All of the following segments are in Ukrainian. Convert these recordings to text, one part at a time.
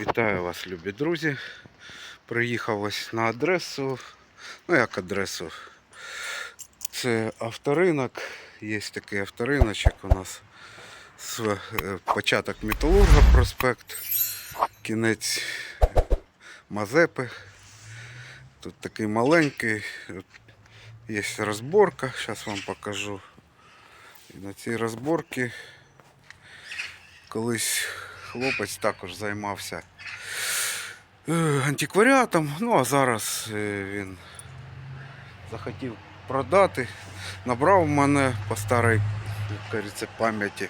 Вітаю вас, любі друзі. Приїхав ось на адресу. Ну як адресу? Це авторинок. Є такий авториночок у нас. Е, Початок Металурга проспект. Кінець Мазепи. Тут такий маленький. Є розборка, зараз вам покажу. І на цій розборці колись хлопець також займався е, антикваріатом, ну а зараз е, він захотів продати, набрав мене по старій, кажеться, пам'яті.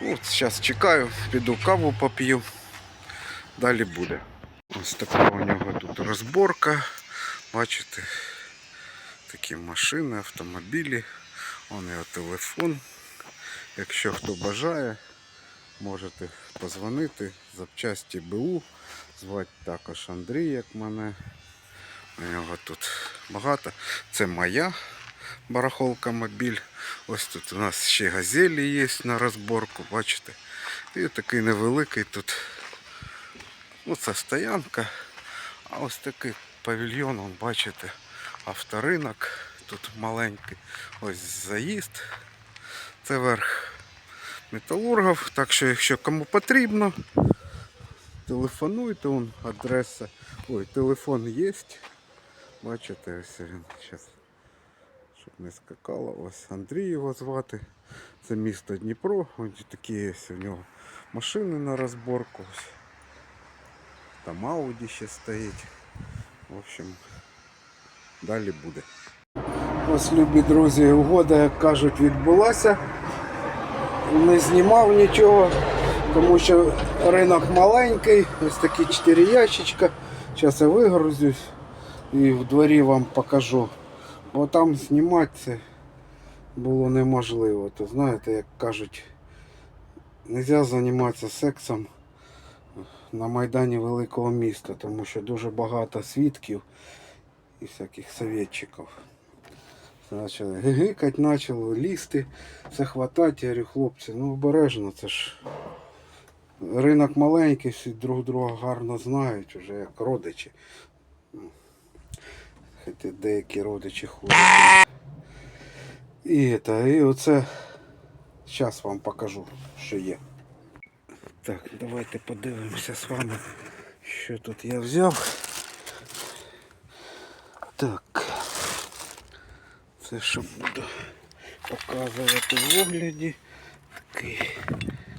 Ну, зараз чекаю, піду каву поп'ю, далі буде. Ось така у нього тут розборка. Бачите, такі машини, автомобілі, он його телефон. Якщо хто бажає, можете позвонити. Запчасті БУ. Звати також Андрій, як мене. У нього тут багато. Це моя барахолка мобіль. Ось тут у нас ще газелі є на розборку, бачите. І такий невеликий тут. Ну, це стоянка. А ось такий павільйон, он, бачите, авторинок. Тут маленький. Ось заїзд. Це верх металургів. Так що, якщо кому потрібно, телефонуйте, он адреса. Ой, телефон є. Бачите, ось він зараз. Щоб не скакало. Ось Андрій його звати. Це місто Дніпро. Ось такі є у нього машини на розборку. Ось. Там Ауді ще стоїть. В общем, далі буде. Ось, любі друзі, угода, як кажуть, відбулася. Не знімав нічого, тому що ринок маленький, ось такі 4 ящичка. Зараз я вигрузюсь і в дворі вам покажу. Бо там знімати це було неможливо. То знаєте, як кажуть, не можна займатися сексом на Майдані великого міста, тому що дуже багато свідків і всяких советчиків. Почали гигикати, почали лізти, все хватати. Я говорю, хлопці, ну обережно, це ж ринок маленький, всі друг друга гарно знають, вже як родичі. Хоча деякі родичі ходять. І, це, і оце зараз вам покажу, що є. Так, давайте подивимося з вами, що тут я взяв. Так. Це що буду показувати в огляді. Такий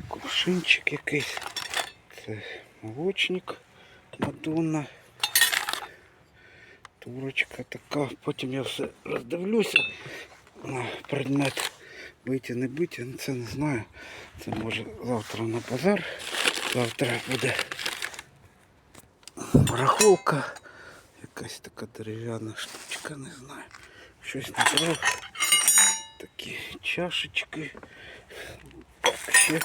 кувшинчик якийсь. Це молочник Мадонна. Турочка така. Потім я все роздивлюся на предмет биті, не биті, ну це не знаю. Це може завтра на базар. Завтра буде барахолка. Якась така дерев'яна штучка, не знаю. Щось набрав. Такі чашечки. Так, ще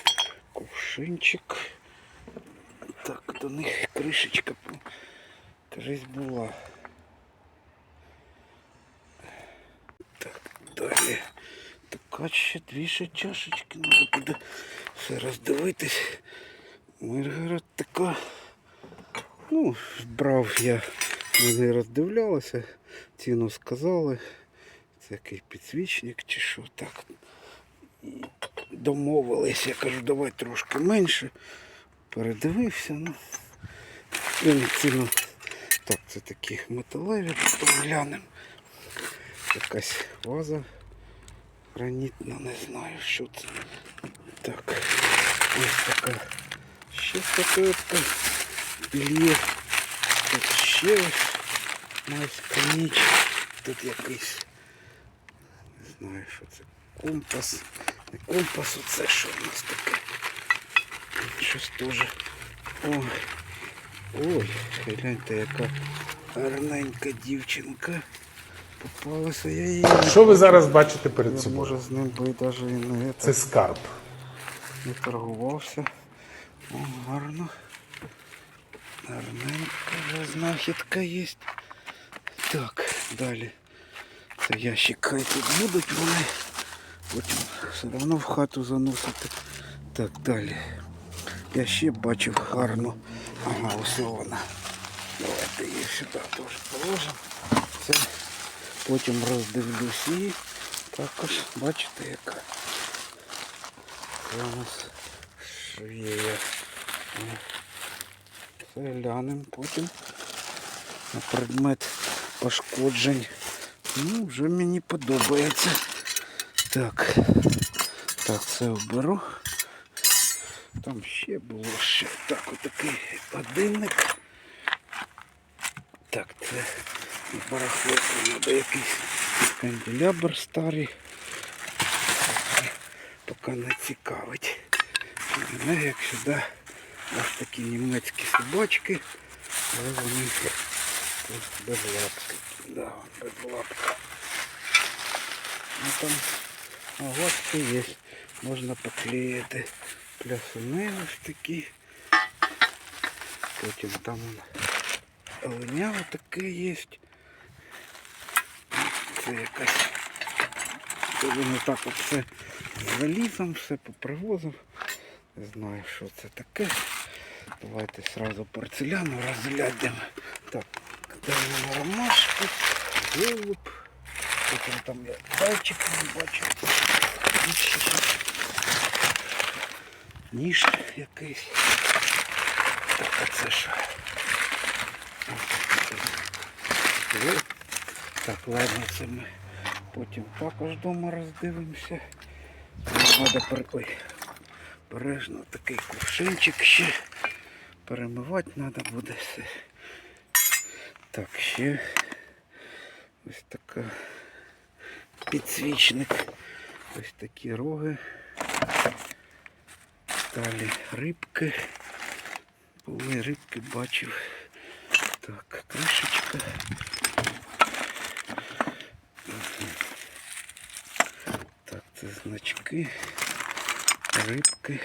кувшинчик. Так, до них кришечка кажись була. Так, далі. Така ще дві ще чашечки. Треба буде все роздивитись. Миргород така. Ну, брав я, не роздивлялися, ціну сказали. Це який підсвічник чи що так. Домовились, я кажу, давай трошки менше. Передивився, ну. Не ціну. Так, це такі металеві, потім глянемо. Якась ваза гранітна, не знаю, що це. Так, ось така ще статуетка. Белье. Тут ще ось майська ніч. Тут якийсь. Знаю, що це. Компас. Не компас, оце що у нас таке. Щось теж. Ой. Ой, гляньте, яка гарненька дівчинка. Попалася я її. Що ви зараз бачите перед собою? може з ним би навіть і не, Це скарб. не торгувався. О, гарно. Гарненька знахідка є. Так, далі. Це ящик хай тут будуть вони. Потім все одно в хату заносити. Так, далі. Я ще бачив гарну. Ага, ось вона. Давайте її сюди теж положимо. Це потім роздивлюсь її. Також бачите яка. Це у нас швія. Це глянемо потім на предмет пошкоджень. Ну, вже мені подобається. Так. Так, це оберу. Там ще було ще так отакий годинник. Так, це барахло, треба якийсь канделябр старий. Поки не цікавить. Мене як сюди ось такі німецькі собачки, але вони без лапки. Да, без лапки. Ну там лапки є. Можна поклеїти плясуни ось такі. Потім там оленя таке є. Це якась. Він так от все залізом, все попривозив. Не знаю, що це таке. Давайте сразу порцеляну розглядемо. Даємо ромашку, голуб. Потім там я зайчик не бачу. Ніж якийсь. Так, а це що? Так, ладно, це ми потім також вдома роздивимося. Треба пер... Ой, бережно такий кувшинчик ще. Перемивати треба буде все. Так, ще ось така підсвічник. Ось такі роги. Далі рибки. Були рибки, бачив. Так, кришечка. Так, це значки, рибки.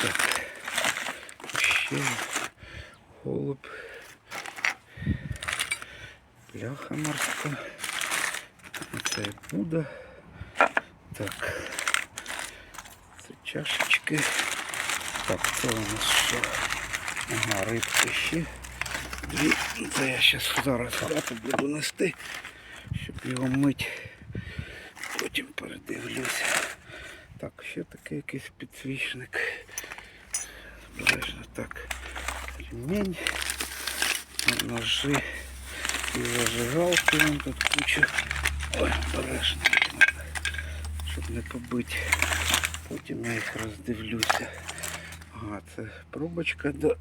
Так. Ще Голуб. Бляха морська. Це Буда. Так. Це чашечки. Так, це у нас що? Ага, рибки ще. Дві. Це я зараз зараз хату буду нести, щоб його мити. Потім передивлюся. Так, ще такий якийсь підсвічник. Ремень, ножи і зажигалки. Вон тут куча. Ой, обережно їх надо, щоб не побити. Потім я їх роздивлюся. Ага, це пробочка до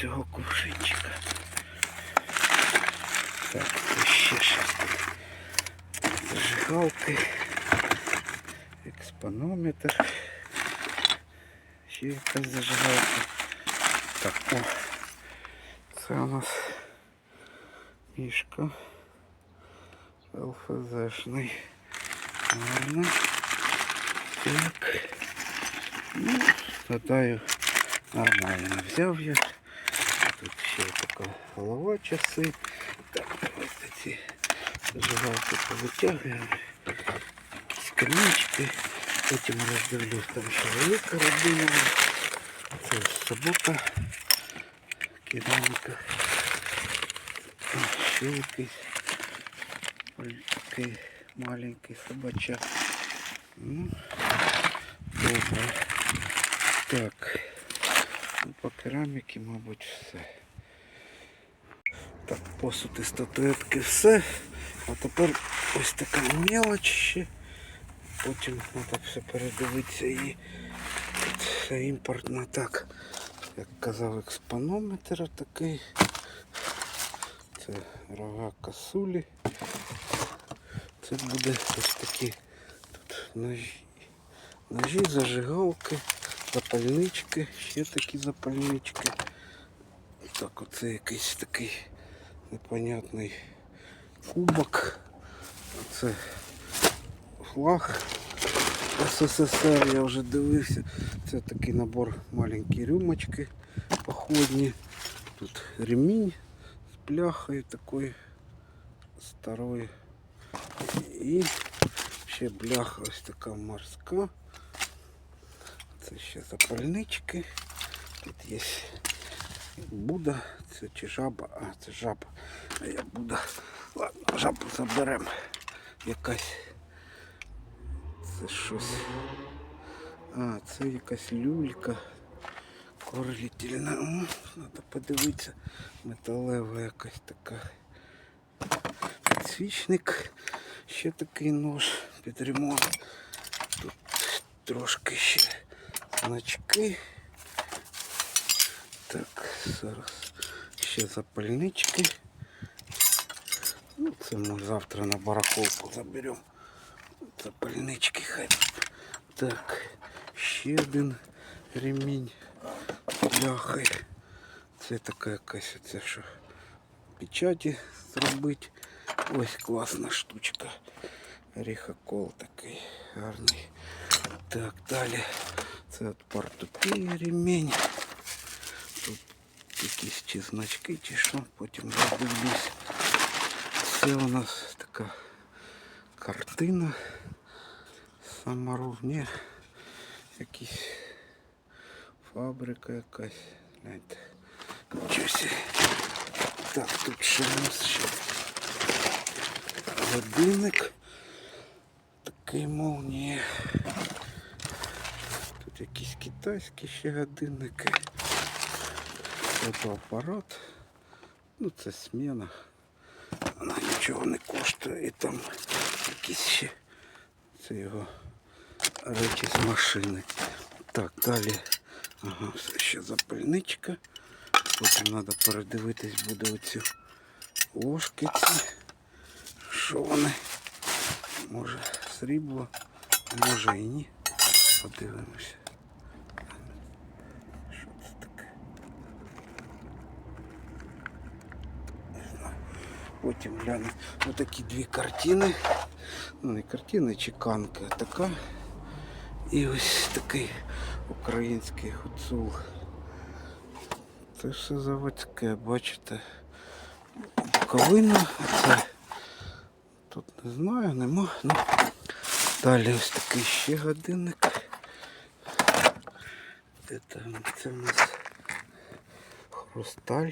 цього кувшинчика. Так, це ще щось тут. Зажигалки. Експонометр. Ще якась зажигалка. Так, о. Це у нас мішка. ЛФЗшний. Гарно. Так. Ну, гадаю, нормально взяв я. Тут ще така голова часи. Так, давайте ці зажигалки повитягуємо. Якісь камінчики. Потім роздивлюсь, там ще велика родина. Це собака. Кераміка. О, Ще якийсь маленький собачак. Ну, добре. Так. Ну, по кераміки, мабуть, все. Так, посуд і статуетки все. А тепер ось така мелоч ще. Потім треба все передивитися і це імпортна так. Як казав експонометр такий. Це рога косулі. Це буде ось такі тут ножі, ножі, зажигалки, запальнички, ще такі запальнички. Так, оце якийсь такий непонятний кубок. Оце флаг СССР, я вже дивився. Це такий набор маленькі рюмочки походні. Тут ремінь з бляхою такої старої. І ще бляха ось така морська. Це ще запальнички. Тут є Буда, це чи жаба, а це жаба. А я Буда. Ладно, жабу заберемо. Якась. Це щось. А, це якась люлька. Королітельна. М, Надо подивитися. Металева якась така. Підсвічник. Ще такий нож під ремонт. Тут трошки ще значки. Так, зараз ще запальнички. Ну, це ми завтра на барахолку заберемо. Запальнички хай. Так, ще один ремінь. Бляхи. Це така якась оце що печаті зробити. Ось класна штучка. Ріхакол такий гарний. Так, далі. Це от портупеї ремінь. Тут якісь чи значки, чи що, потім роздивлюсь. Це у нас така картина. Самаров, ні, якісь фабрика якась. Гляньте. Щось. Так, тут ще у нас ще годинник. Такий молнія. Тут якісь китайські ще годинники. Фотоапарат. Ну це смена. Вона нічого не коштує. І там якісь ще це його речі з машини. Так, далі. Ага, все ще запальничка. Потім треба передивитись буде оцю ложки ці. Що вони? Може срібло, може і ні. Подивимося. Що це таке? Не знаю. Потім гляну. Отакі дві картини. Ну не картини, чеканка, така. І ось такий український гуцул. Це все заводське, бачите. Буковина, це тут не знаю, нема. Ну, далі ось такий ще годинник. Де там це у нас хрусталь.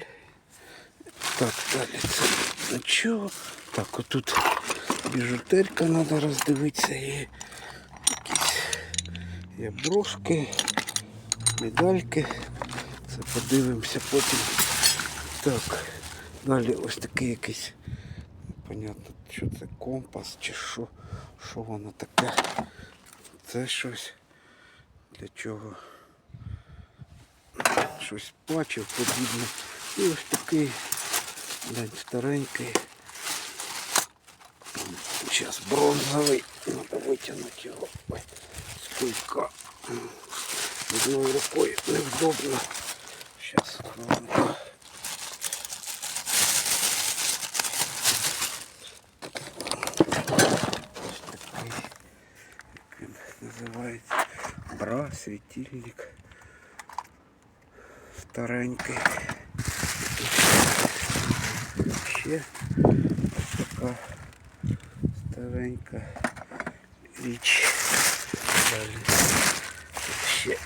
Так, далі це нічого. Так, отут біжутерка треба роздивитися і є брошки, медальки. Це подивимося потім. Так, далі ось такий якийсь. Непонятно, що це компас чи що. Що воно таке? Це щось для чого? Щось бачив подібне. І ось такий глянь, старенький. Зараз бронзовий. Треба витягнути його. Ой, з кулька. Одною рукою невдобно. Зараз хвилинку. Ось такий, як він називається. Бра, світильник. Старенький. Ще ось така старенька річ. Ще,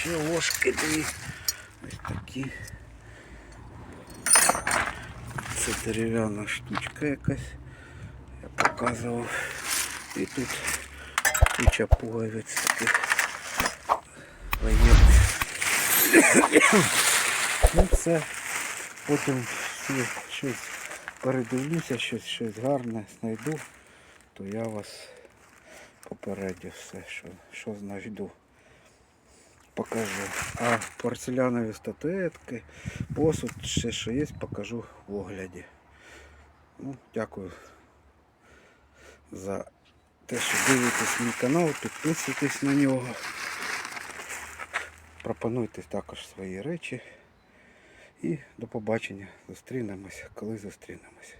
ще ложки дві. Ось такі. Це дерев'яна штучка якась. Я показував. І тут куча пуговиць таких. Ну це потім щось передивлюся, щось, щось гарне знайду, то я вас попередю все, що, що знайду. Покажу. А порцелянові статуетки, посуд, ще що є, покажу в огляді. Ну, дякую за те, що дивитесь мій канал, підписуйтесь на нього. Пропонуйте також свої речі. І до побачення. Зустрінемося, коли зустрінемося.